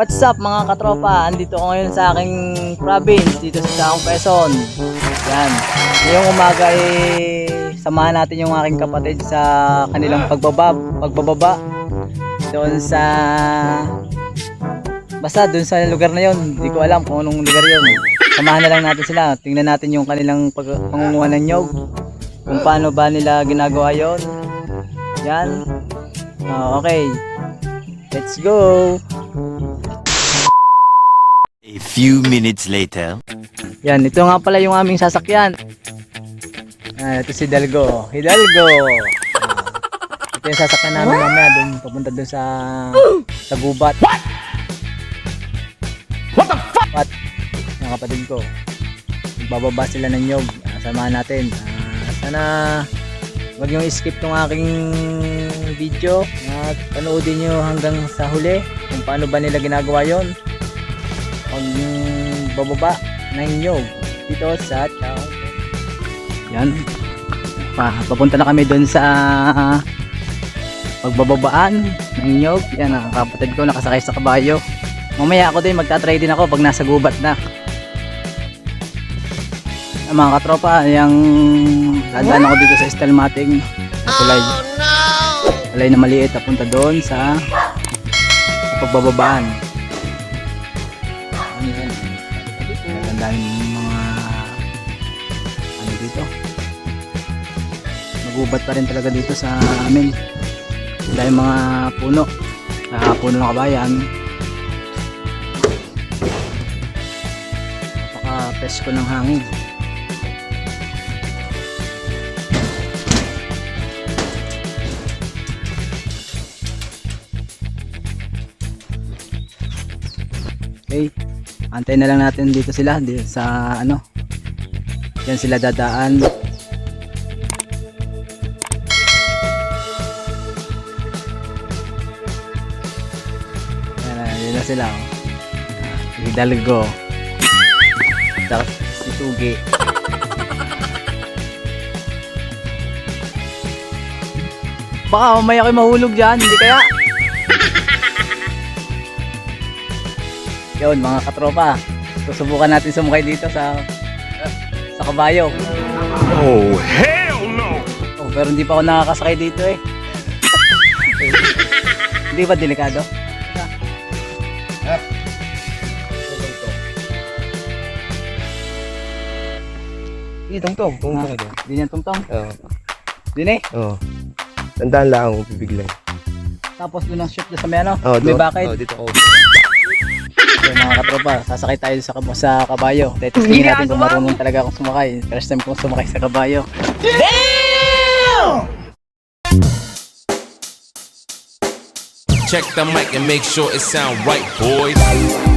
What's up mga katropa? Andito ako ngayon sa aking province, dito sa Taong Quezon. Yan. Ngayong umaga ay samahan natin yung aking kapatid sa kanilang pagbaba, pagbababa doon sa basta doon sa lugar na yon. Hindi ko alam kung anong lugar yon. Samahan na lang natin sila. Tingnan natin yung kanilang pag pangunguha ng nyog. Kung paano ba nila ginagawa yon. Yan. Ah, okay. Let's go. A few minutes later. Yan, ito nga pala yung aming sasakyan. Ah, ito si Hidalgo. Hidalgo! Ah, ito yung sasakyan namin mamaya dun, papunta dun sa sa gubat. What? What the fuck? What? Mga kapatid ko. Bababa sila ng nyog. Ah, samahan natin. Ah, sana wag yung skip tong aking video at panoodin nyo hanggang sa huli kung paano ba nila ginagawa yon pag bababa ng nyog dito sa Chao. Yan. Pa, papunta na kami doon sa pagbababaan ng nyog. Yan ang kapatid ko nakasakay sa kabayo. Mamaya ako din magta-try din ako pag nasa gubat na. Ang mga katropa, yung dadaan ako dito sa Stelmating. Kulay. Kulay na maliit papunta doon sa, sa pagbababaan. Dito. Magubat pa rin talaga dito sa amin. Daming mga puno. Uh, puno ng kabayan. Baka pesko ng hangin. Okay. Antayin na lang natin dito sila dito sa ano. Yan sila dadaan. Yan, na, sila. Oh. Hidalgo. Tapos si Tugi. Baka mamaya kayo mahulog dyan, hindi kaya? Yun mga katropa. Susubukan natin sumakay dito sa sa kabayo. Oh, hell no! Oh, pero hindi pa ako nakakasakay dito eh. hindi ba delikado? Hindi, tungtong. Tungtong ito. Hindi niyan tungtong. Oo. Din eh. Oo. Tandaan lang ako bibiglan. Tapos doon ang shoot sa may ano. Oo, may doon. bakit. Oo, dito ako. So, mga katropa, sasakay tayo sa, sa kabayo. Tetestingin natin kung marunong talaga akong sumakay. First time kong sumakay sa kabayo. Check the mic and make sure it sound right, boys.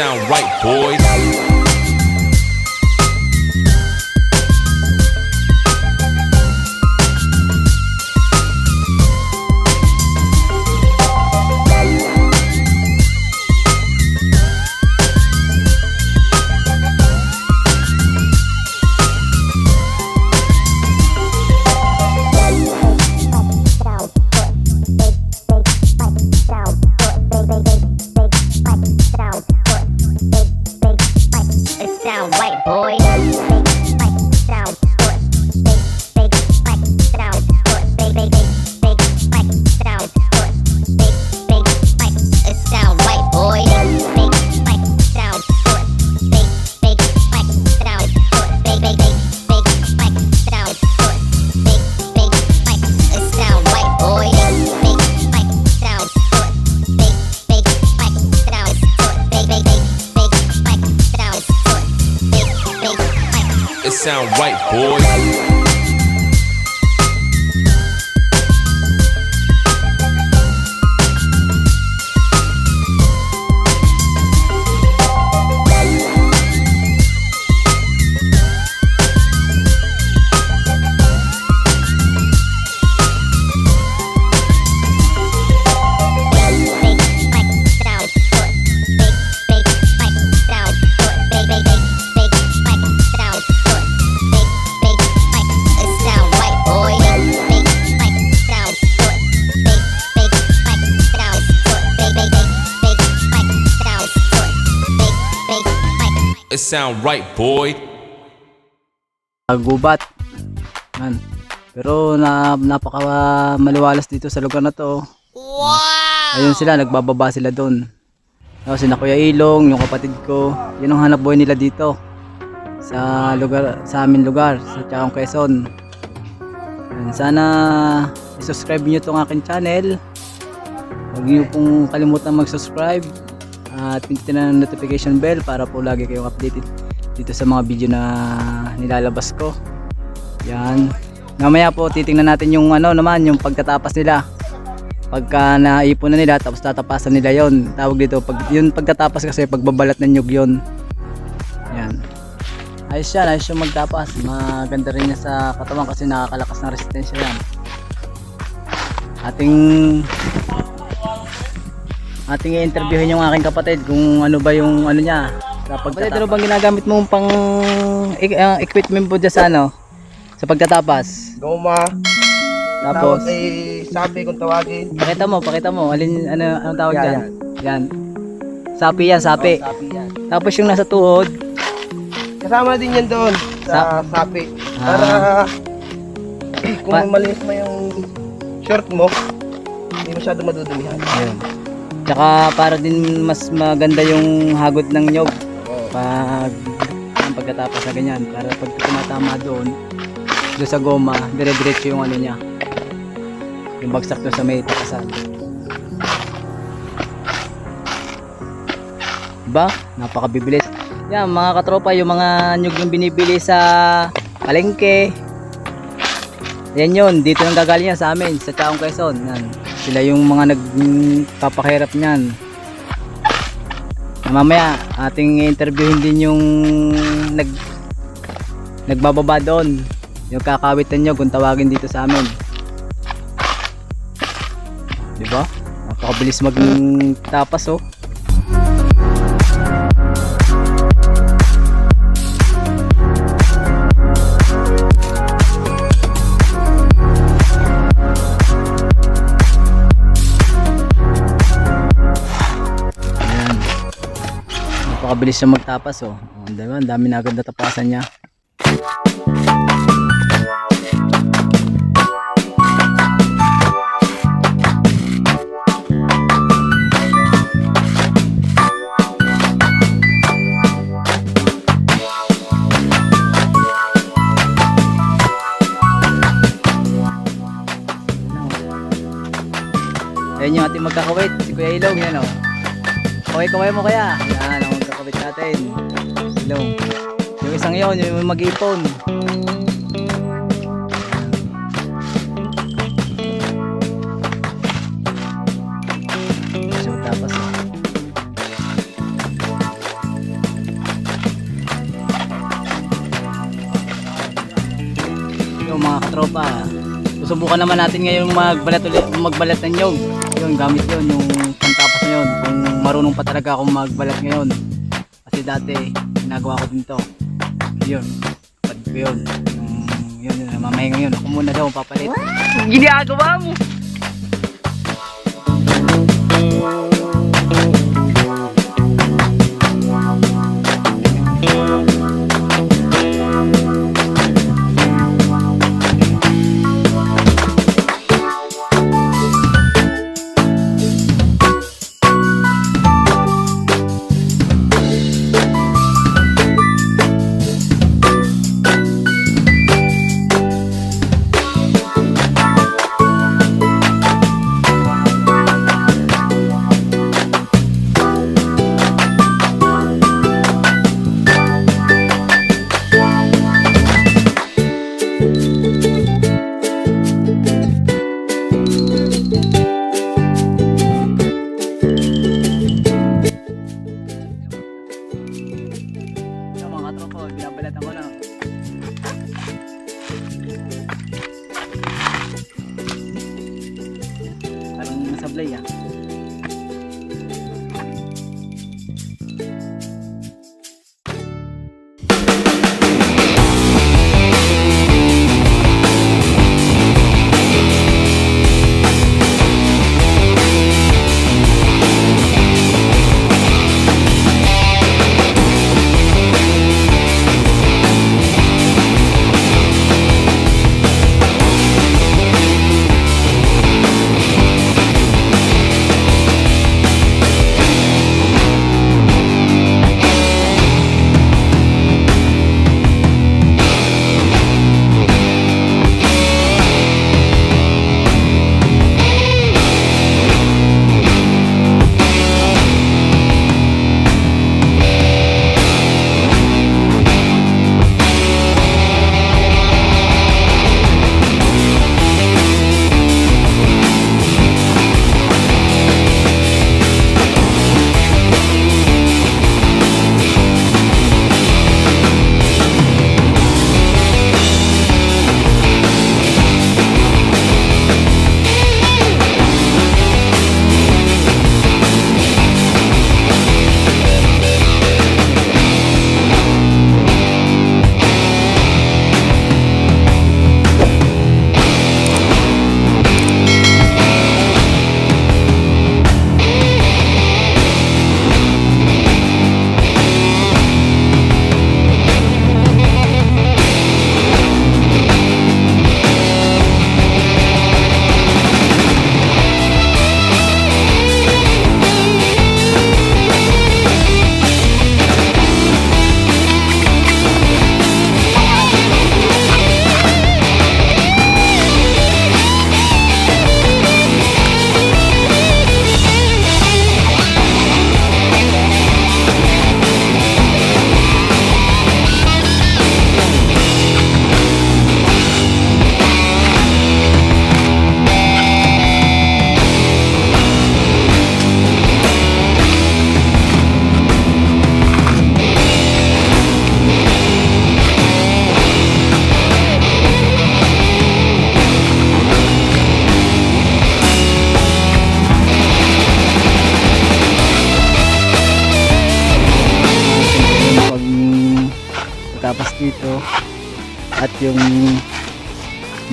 Sound right, boys. Sound right, boy. gubat. Yan. Pero na, napaka maliwalas dito sa lugar na to. Wow! Ayun sila, nagbababa sila doon. Tapos sina Kuya Ilong, yung kapatid ko, yun ang hanap buhay nila dito. Sa lugar, sa amin lugar, sa Chaong Quezon. Yan, sana i-subscribe niyo tong aking channel. Huwag niyo pong kalimutan mag-subscribe at pindutin ang notification bell para po lagi kayong updated dito sa mga video na nilalabas ko. Yan. Mamaya po titingnan natin yung ano naman, yung pagkatapas nila. Pagka naipon na nila tapos tatapasan nila yon. Tawag dito pag yun pagkatapas kasi pagbabalat ng nyug yon. Yan. Ayos yan, ayos yung magtapas. Maganda rin niya sa katawan kasi nakakalakas ng resistensya yan. Ating ating i-interviewin yung aking kapatid kung ano ba yung ano niya sa pagtatapas. ano bang ginagamit mong pang uh, equipment po dyan sa ano? Sa pagtatapas. Goma. Tapos, ay sabi kung tawagin. pakita mo, pakita mo. Alin, ano, anong tawag Yan, dyan? Yan. Sapi yan, sapi. Oh, sapi yan. Tapos yung nasa tuhod, Kasama din yan doon sa sapi. Ah. Para kung Pa- malinis mo yung shirt mo, hindi masyado madudumihan. Ayun. Tsaka para din mas maganda yung hagot ng nyog pag ang pagkatapos na ganyan para pag tumatama doon doon sa goma dire-diretso yung ano niya. Yung bagsak doon sa may takasan. Diba? napakabibilis yan mga katropa yung mga nyog yung binibili sa palengke. Yan yun dito nang gagaling yan sa amin sa Chaong Quezon. Yan sila yung mga nagpapakahirap niyan. Mamaya ating interviewin din yung nag nagbababa doon. Yung kakawitan nyo kung tawagin dito sa amin. Di ba? Napakabilis magtapas oh. Napakabilis siya magtapas oh. oh ang dami, na agad natapasan niya. Ayan yung ating magkakawit, si Kuya Ilong, yan o. Okay, kaway mo kaya. Yan ang magkakawit natin. Ilong. Yung isang yon yung mag-ipon. So, tapos. Yung mga katropa, susubukan naman natin ngayon magbalat ulit, magbalat ng nyog. Yun, gamit yun, yung pantapas na yun. Kung marunong pa talaga akong magbalat ngayon. Kasi dati, ginagawa ko din to. Yun, ko yun. Yung, yun, yun, mamahinga yun. Ako muna daw, papalit. Ginagawa mo! Parang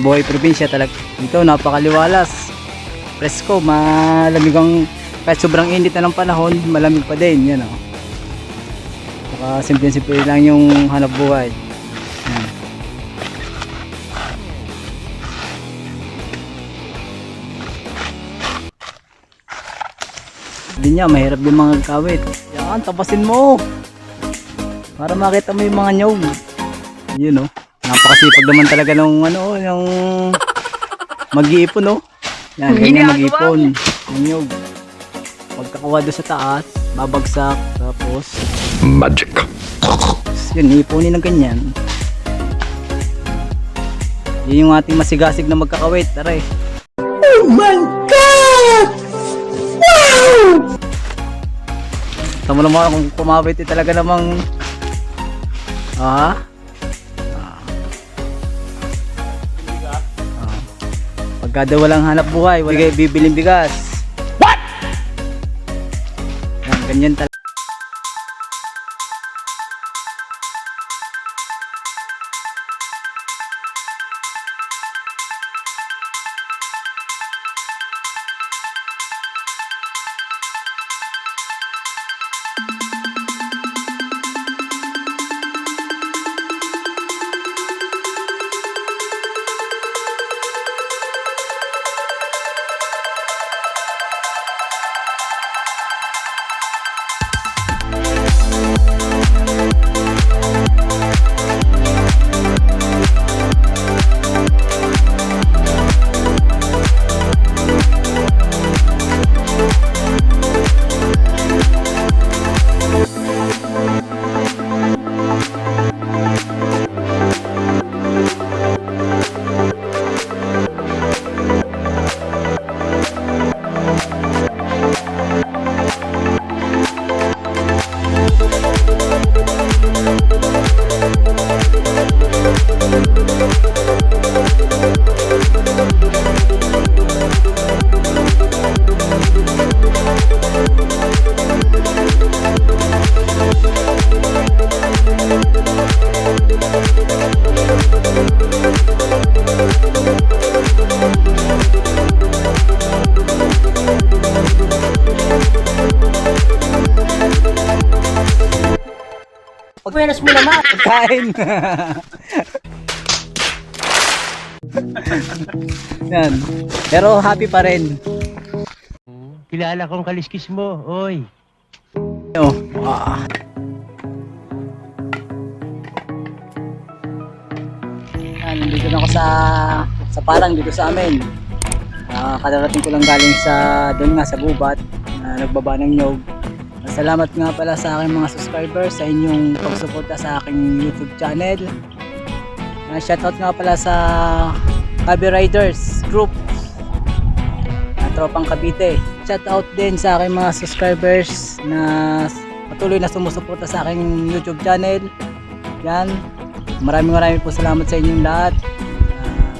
buhay probinsya talaga dito napakaliwalas presko malamig ang kahit sobrang init na ng panahon malamig pa din yan o saka simple simple lang yung hanap buhay. Hindi niya, mahirap yung mga kawit. Yan, tapasin mo. Para makita mo yung mga nyog. Yun oh. Napakasipag naman talaga nung ano, yung mag-iipon oh. Yan, ganyan mag-iipon. Yung. Pagkakuha doon sa taas, babagsak, tapos Magic. yun, iipunin ng ganyan. Yun yung ating masigasig na magkakawit, taray. Oh my God! Wow! Tama naman kung kumawit eh, talaga namang Ah? Ah. Pagka daw walang hanap buhay, wala bibiling bigas. What? Yan, ganyan talaga. Kain. Yan. Pero happy pa rin. Kilala kong kaliskis mo, oy. Oh. Ah. Yan, nandito na ako sa sa parang dito sa amin. Ah, kadarating ko lang galing sa doon nga sa gubat na nagbaba ng nyog. Salamat nga pala sa aking mga subscribers sa inyong pagsuporta sa aking YouTube channel. Uh, shoutout nga pala sa Cabi Riders Group na tropang Cavite. Shoutout din sa aking mga subscribers na patuloy na sumusuporta sa aking YouTube channel. Yan. Maraming maraming po salamat sa inyong lahat. Ah,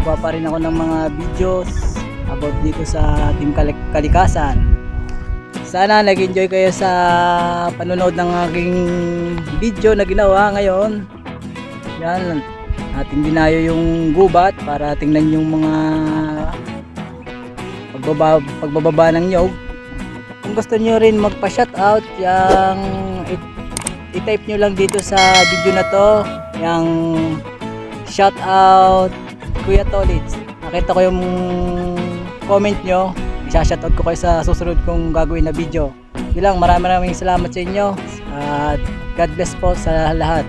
gagawa pa rin ako ng mga videos about dito sa Team Kalik- Kalikasan. Sana nag-enjoy kayo sa panonood ng aking video na ginawa ngayon. Yan, ating dinayo yung gubat para tingnan yung mga pagbaba, pagbababa ng nyog. Kung gusto nyo rin magpa-shoutout, yung i-type nyo lang dito sa video na to, yung shoutout Kuya Tolits. Nakita ko yung comment nyo, isa-shoutout ko kayo sa susunod kong gagawin na video. Yun lang, maraming maraming salamat sa inyo. At God bless po sa lahat.